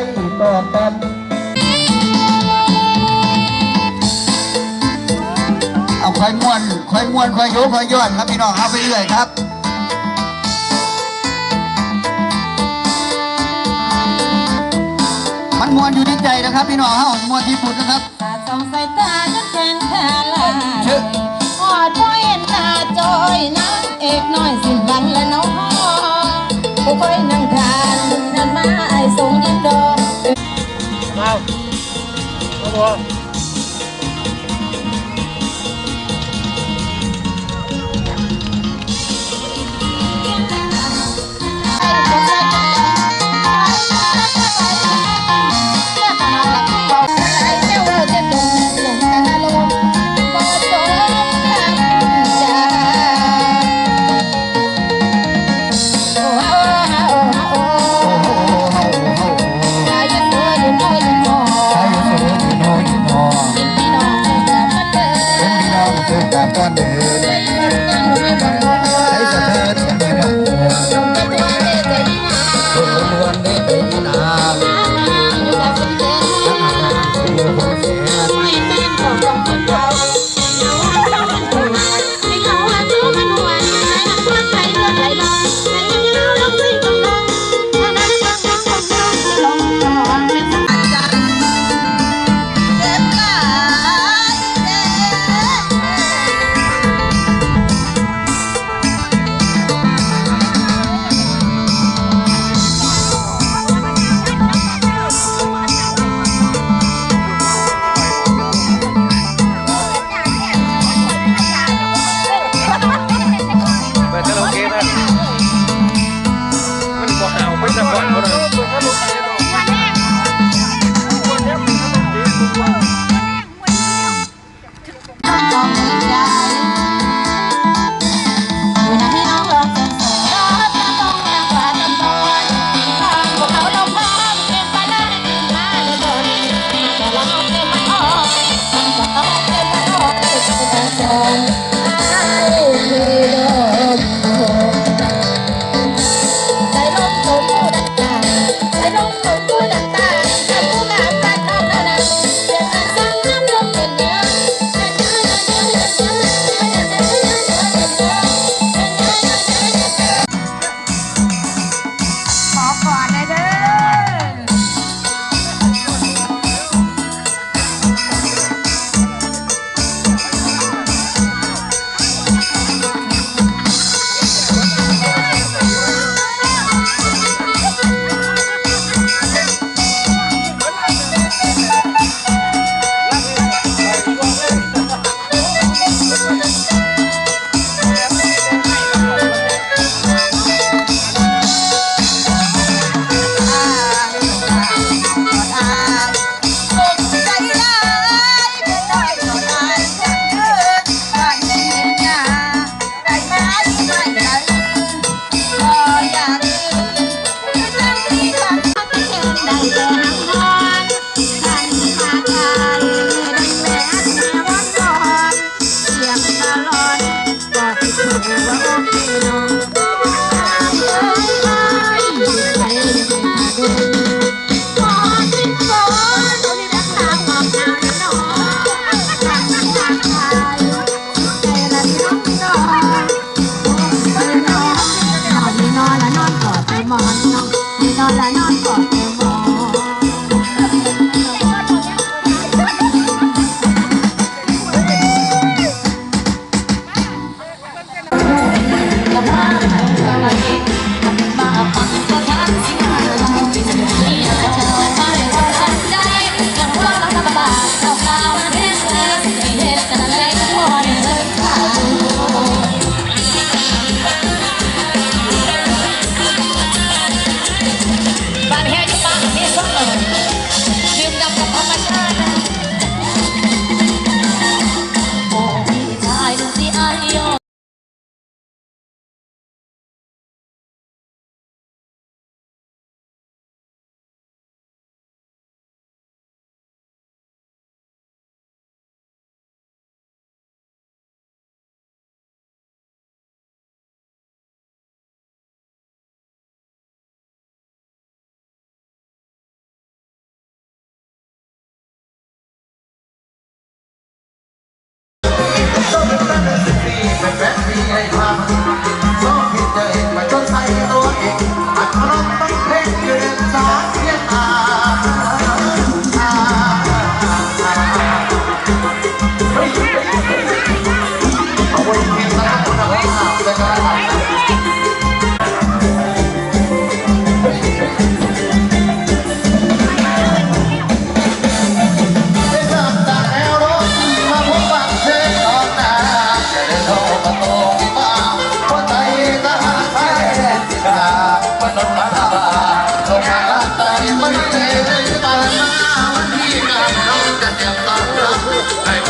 งน้ำใจต่อกันเอาค่อยม้วนค่อยม้วนค่อยโยกค่อยย้อนครับพี่น้องเอาไปเรื่อยครับมันมวนอยู่ในใจนะครับพี่น้องเฮามวนที่สุดนะครับตาสองสายตาจนแขนขาลาเชื่อหอดพ่อเห็นหน้าจอยนางเอกน้อยสิ้นหวังและน้องผู้คอยนั่งทา เ caminho. อ